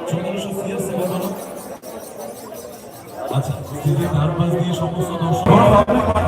চৌদ্দশো CSC বাজানো আচ্ছা স্টেজের ধার দিয়ে সমস্ত দর্শক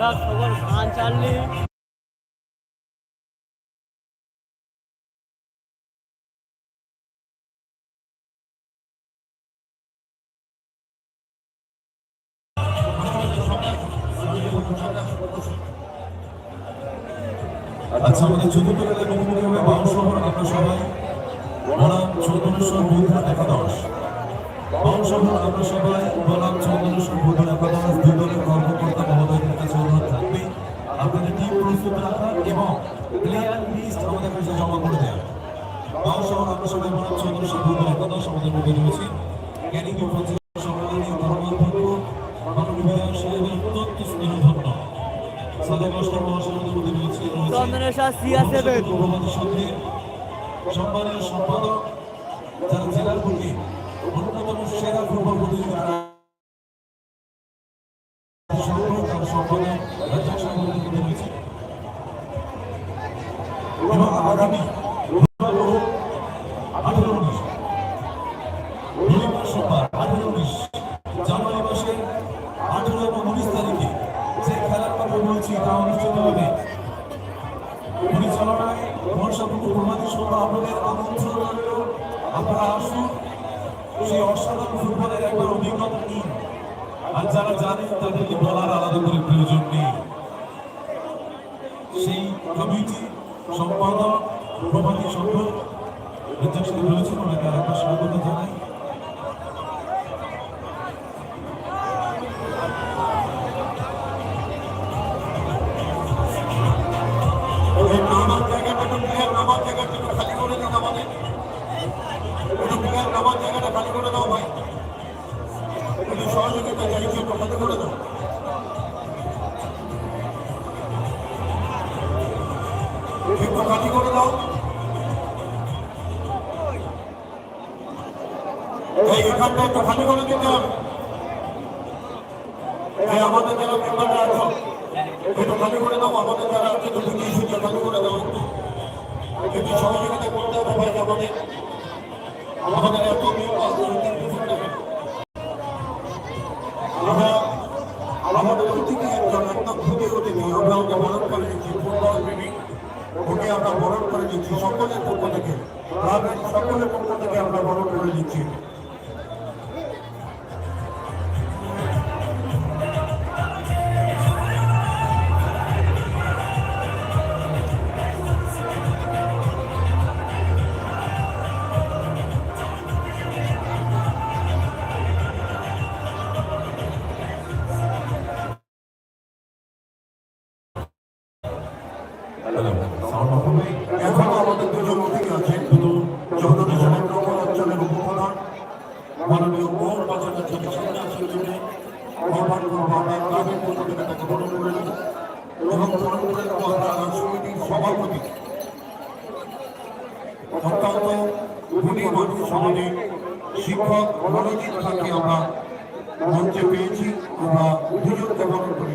সব খবর ধান চাললি আচ্ছা আমাদের বেলায় মুখোমুখি হবে বাউন আমরা সবাই বনাম চৌদ্দশোর বন্ধু একাদশ। বাউন শহর আমরা সবাই বনাম চৌদ্দশোর বন্ধু একাদশ। দুই দলের কর্মকর্তা মহোদয়দের কাছে অনুরোধ থাকবে আপনাদের টিম প্রস্তুত রাখা এবং প্লেয়ার লিস্ট আমাদের কাছে জমা করে দেওয়া বাউন শহর আমরা সবাই বনাম চৌদ্দশোর বন্ধু একাদশ আমাদের মধ্যে রয়েছে। জ্ঞানী উপস্থিত সমাজী ধর্মাধ্যক্ষ মাননীয় বিধায়ক অত্যন্ত স্নেহধন্য। সাদেক অস্কর মহাসভার মধ্যে রয়েছে সম্মানীয় সম্পাদক যারা জেলার প্রতি অন্যতম সেরা ফুটবল প্রতিযোগিতা বর্ষাপুকুর প্রমাণী সভা আমন্ত্রণ রইল আপনারা আসুন। সেই অসাধারণ ফুটবলের একবার অভিজ্ঞতা নিন। আর যারা জানেন, তাদেরকে বলার আলাদা করে প্রয়োজন নেই। সেই কমিটি সম্পাদক সংঘ রেজাক সাহেব রয়েছেন ওনাকে আরেকবার স্বাগত জানাই। খালি করে দাও ভাই একটু সহযোগিতা চাইছি করে দাও একটু খালি করে দাও এখানটা একটু খালি করে দিতে হবে। আমাদের যারা আমাদের এত মেম্বার আমরা আমাদের অতিথি একজন অতিথি আমরা ওকে বরণ করে নিচ্ছি ফুটবল প্রেমী ওকে আমরা বরণ করে নিচ্ছি সকলের পক্ষ থেকে সকলের পক্ষ থেকে আমরা বরণ করে নিচ্ছি। এখনও আমাদের দুজন অতিথি আছেন দুটো চৌদ্দ সালের নগর অঞ্চলের উপপ্রধান মাননীয় মোহন বাজারের জন্য সামনে আহ্বান করব আমরা ক্লাবের পক্ষ থেকে তাকে বরণ করে নিই এবং আমাদের শিক্ষক মনোজিৎ আমরা মঞ্চে পেয়েছি, আমরা দুজনকে বরণ করি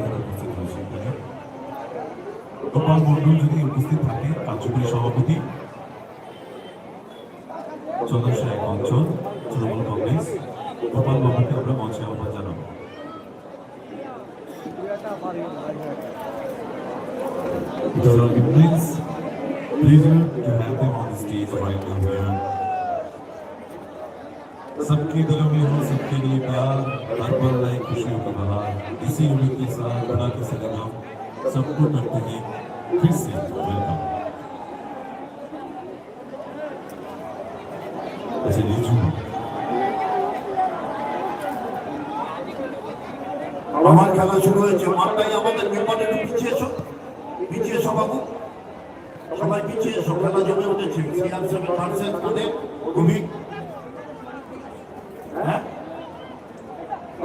আমরা উপস্থিত হয়েছি এখানে গোপাল মন্ডল যদি উপস্থিত থাকে কার্যকরী সভাপতি চন্দ্রশেখর এক অঞ্চল তৃণমূল কংগ্রেস গোপাল বাবুকে আমরা মঞ্চে আহ্বান জানাব The Prince, pleasure to to have them on the stage right now. सबके दिलों में हो सबके लिए प्यार हर पल लाए खुशियों का बहार इसी उम्मीद के साथ बना के सलाम सबको करते हैं फिर से वेलकम अच्छा लीजू আমার খেলা শুরু হয়েছে মাঠটাই আমাদের মেম্বার একটু পিছিয়ে এসো পিছিয়ে এসো বাবু সবাই পিছিয়ে এসো খেলা জমে উঠেছে সিআর সেভেন ভার্সেস কাদের ভূমি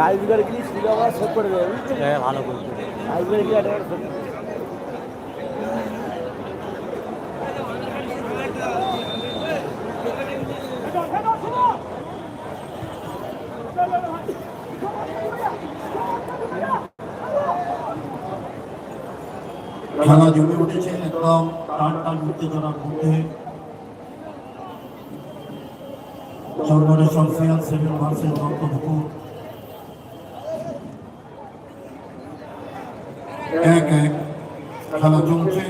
কাজ বিঘার গেলে শুধু আমরা শোধ করে দেবে হ্যাঁ ভালো করছে কাজ বিঘার গেলে শোধ খেলা জমে উঠেছে একদম টান টান উত্তেজনার মধ্যে। সর্বনেশন সিয়াল সেভেন ভার্সেস রক্তপুকুর এক এক খেলা চলছে।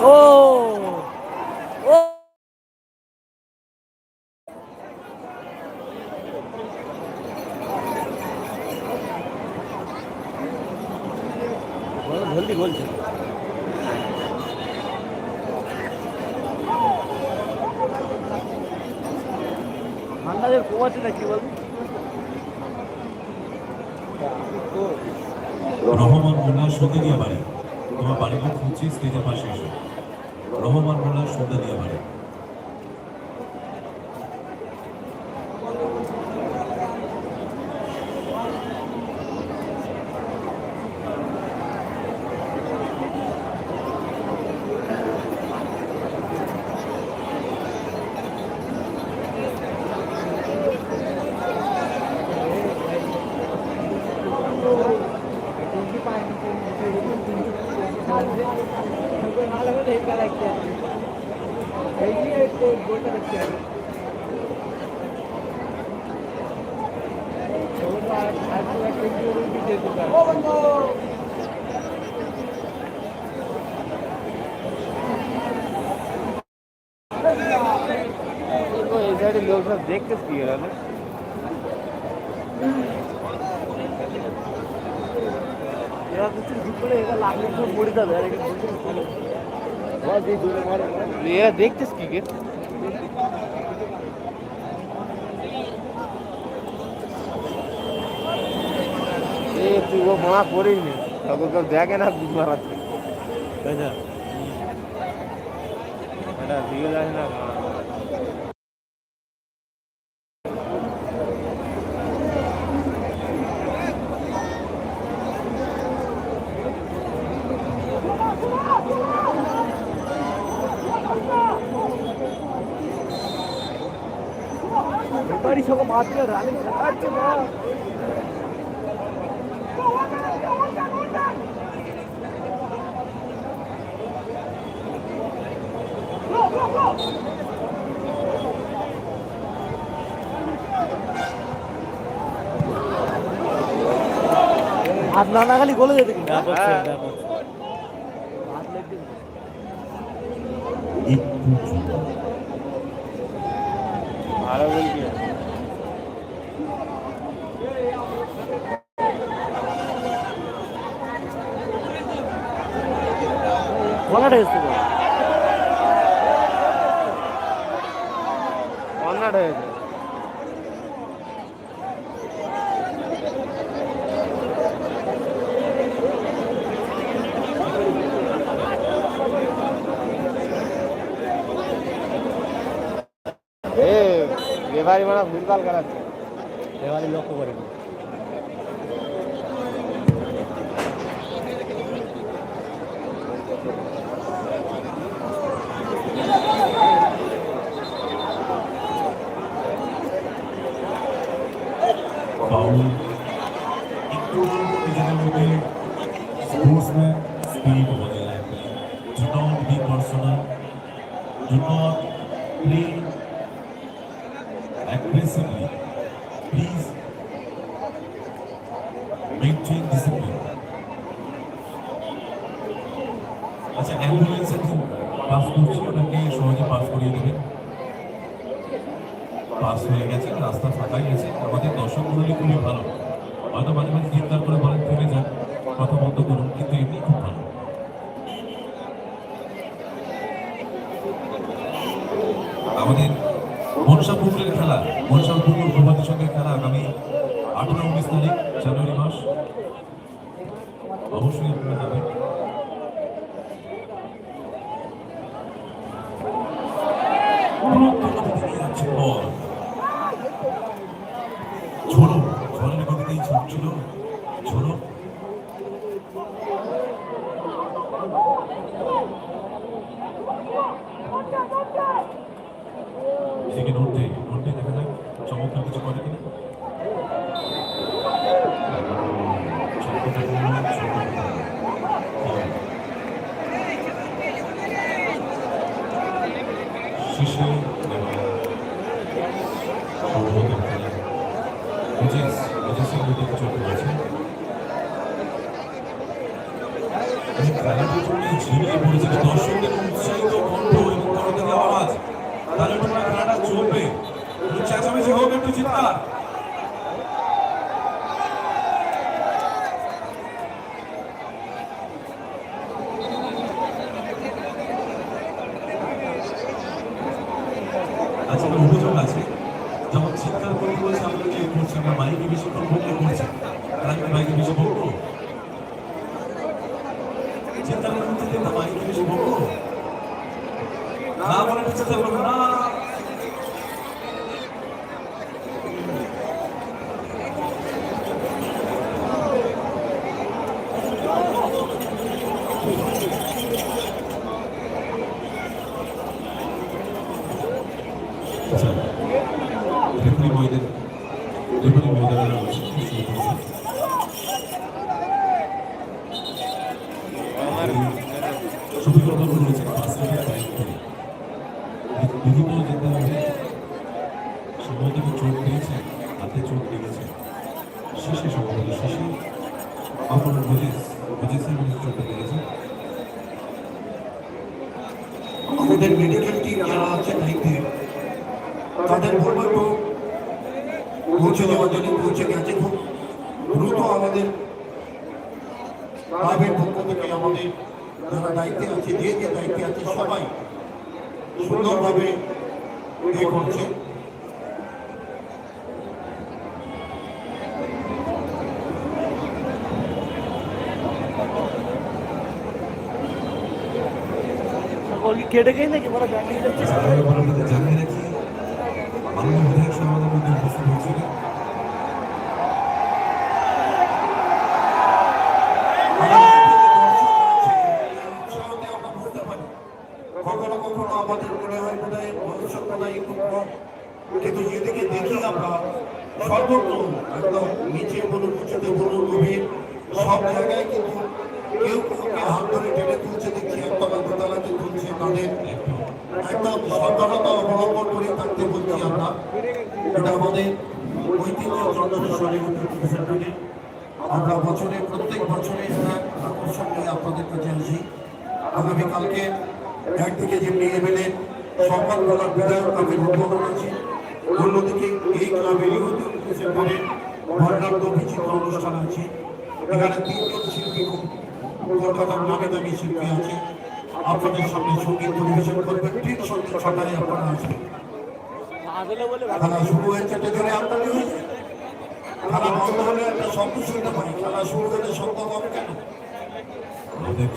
ও ও জলদি বলছে। ঠান্ডাদের কমাচ্ছে না কি বলব? রহমান মোল্লা সন্ধ্যা বাড়ি। তোমার বাড়িতে খুঁজছি, স্টেজের পাশে এসো। রহমান মোল্লা সন্ধ্যা দিয়ে বাড়ি। সাইডে লোক সব দেখতে কি এরা কিছু এরা লাগলে সব মরে যাবে আর মারে। এরা দেখতেছ কি কে এ তুই ও মা করেই নে। তখন কেউ দেখে না বুঝ মারাচ্ছে তাই না? এটা দিয়ে যায় না? ఒక మాత్రమే రాలేదు আপনারা খালি গোলে যেতে ভালো বলছি কনাটা এসছে এসছে এ রেফারি মানে ভুলভাল করাচ্ছে রেফারি লক্ষ্য করেনি ফাউল একটু নিজেদের মধ্যে sportsman spirit personal. Do not play aggressively, please, maintain discipline আচ্ছা অ্যাম্বুলেন্স পাস করছি? ওটাকে সহজে পাস করিয়ে দেবেন পাস হয়ে গেছে, রাস্তা ফাঁকাই গেছে। আমাদের দর্শক মন্ডলী খুবই ভালো। হয়তো মাঝে মাঝে চিন্তার করে বলেন থেমে যান কথা বন্ধ করুন কিন্তু এমনি খুব ভালো। আমাদের মনসা পুকুরের খেলা, মনসা পুকুর প্রভাতের সঙ্গে খেলা আগামী আঠারো উনিশ তারিখ, জানুয়ারি মাস। অবশ্যই আপনারা যাবেন। গুরুত্বপূর্ণ ছুটছিল ঝোড়ো এদিকে নোটে নোটে দেখা যাক চমৎকার কিছু করে। আমি খেলাটির জন্য ঝিমিয়ে পড়েছি দর্শকদের উৎসাহিত কণ্ঠ এবং করতালি আওয়াজ তাহলে তোমরা খেলাটা চলবে একটু চেঁচামেচি হোক একটু চিৎকার আচ্ছা একটা অভিযোগ আছে যখন চিৎকার করে বলছে আমরা যে করছি আমরা মাইকে বেশিক্ষণ বললে করছি আর আমি মাইকে বেশি বলব চিৎকার করতে কিন্তু মাইকে বেশি বলব না বলে চিৎকার করব না আচ্ছা রেফারি মহিদের রেফারি মহিলারা শুরু করেছে ছবি কথা বলেছে পাঁচ মিনিট টাইম করে বিভিন্ন যেতে হবে সম্ভবত কি চোট পেয়েছে হাতে চোট লেগেছে শেষে সম্ভবত শেষে আপনার বুঝেস বুঝেছে মনে হয় চোটটা লেগেছে আমাদের মেডিকেল টিম যারা আছে দায়িত্বে তাদের বলব একটু পৌঁছে যাওয়ার জন্য পৌঁছে গেছে খুব দ্রুত আমাদের ক্লাবের পক্ষ থেকে আমাদের যারা দায়িত্বে আছে, যে যে দায়িত্বে আছে, সবাই সুন্দরভাবে করছে। কেটে গেই নাকি? আপনাদের জানিয়ে রাখি মাননীয় বিধায়ক সাহেব আমাদের মধ্যে উপস্থিত হয়েছিলেন কখনো কখনো আমাদের মনে হয় বোধ হয় ভবিষ্যৎ মনে হয় একটু কম কিন্তু যেদিকে দেখি আমরা সর্বত্র একদম নিচে বলুন উঁচুতে বলুন গভীর সব জায়গায় কিন্তু কেউ কাউকে হাত ধরে টেনে তুলছে দেখছি একতলা দোতলাতে তুলছে তাদের একদম সাবধানতা অবলম্বন করে থাকতে বলছি আমরা বছরে, প্রত্যেক বছরে আকর্ষণ নিয়ে আপনাদের কাছে আসি। আগামীকালকে একদিকে যেমনি এমএলএ সকালবেলার বিধায়ক ক্লাবের উদ্বোধন আছে অন্যদিকে এই ক্লাবের ইহুদি সেন্টারে বর্ণাঢ্য বিচিত্র অনুষ্ঠান আছে। এখানে তিনজন শিল্পী কলকাতার নামে দামি শিল্পী আছে। আপনাদের সামনে সংগীত পরিবেশন করবেন। ঠিক সন্ধ্যে ছটায় আপনারা আসবেন। খেলা শুরু হয়েছে আমদানি হয়েছে খেলা বন্ধ হলে একটা শব্দ শুনতে পাই খেলা শুরু হলে শব্দ হবে কেন? আমাদের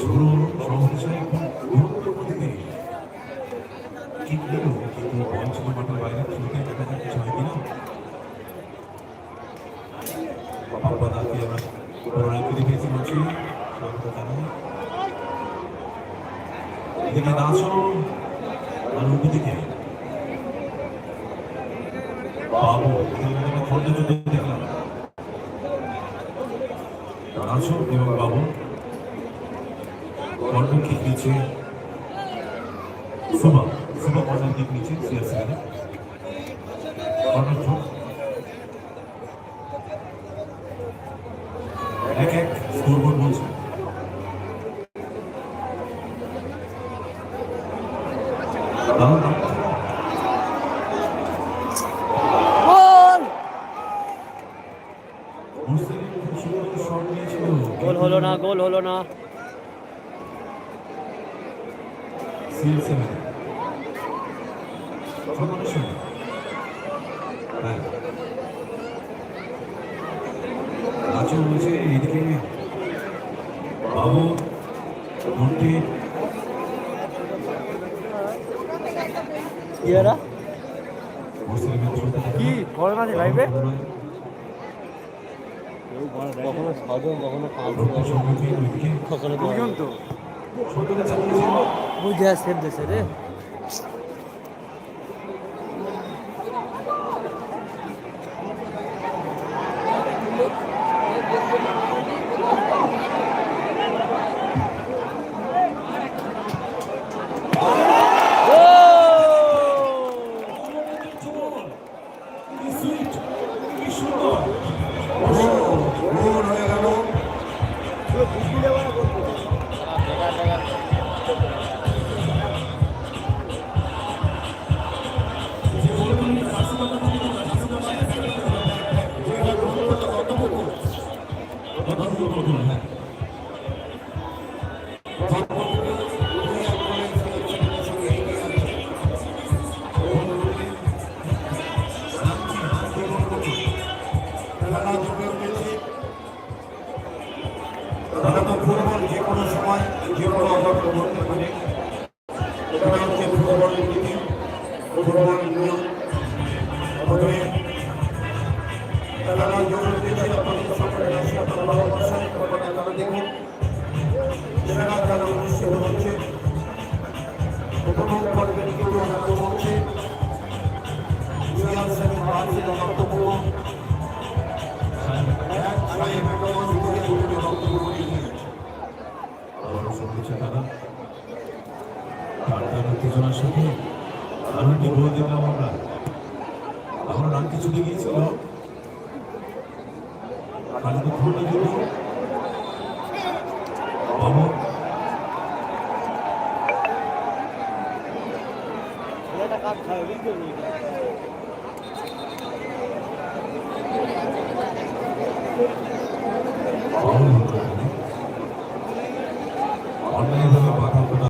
কি বাইরে ছুটে দেখা কিছু হয় দাকে আমরা পুনরায় ফিরে Suba. Suba oradan yakın için siyasi Bana çok ছোট কি? বড় মাঝে লাইভে কখনো সাজন কখনো কখনো তো। বুঝে সেভ দেশে রে।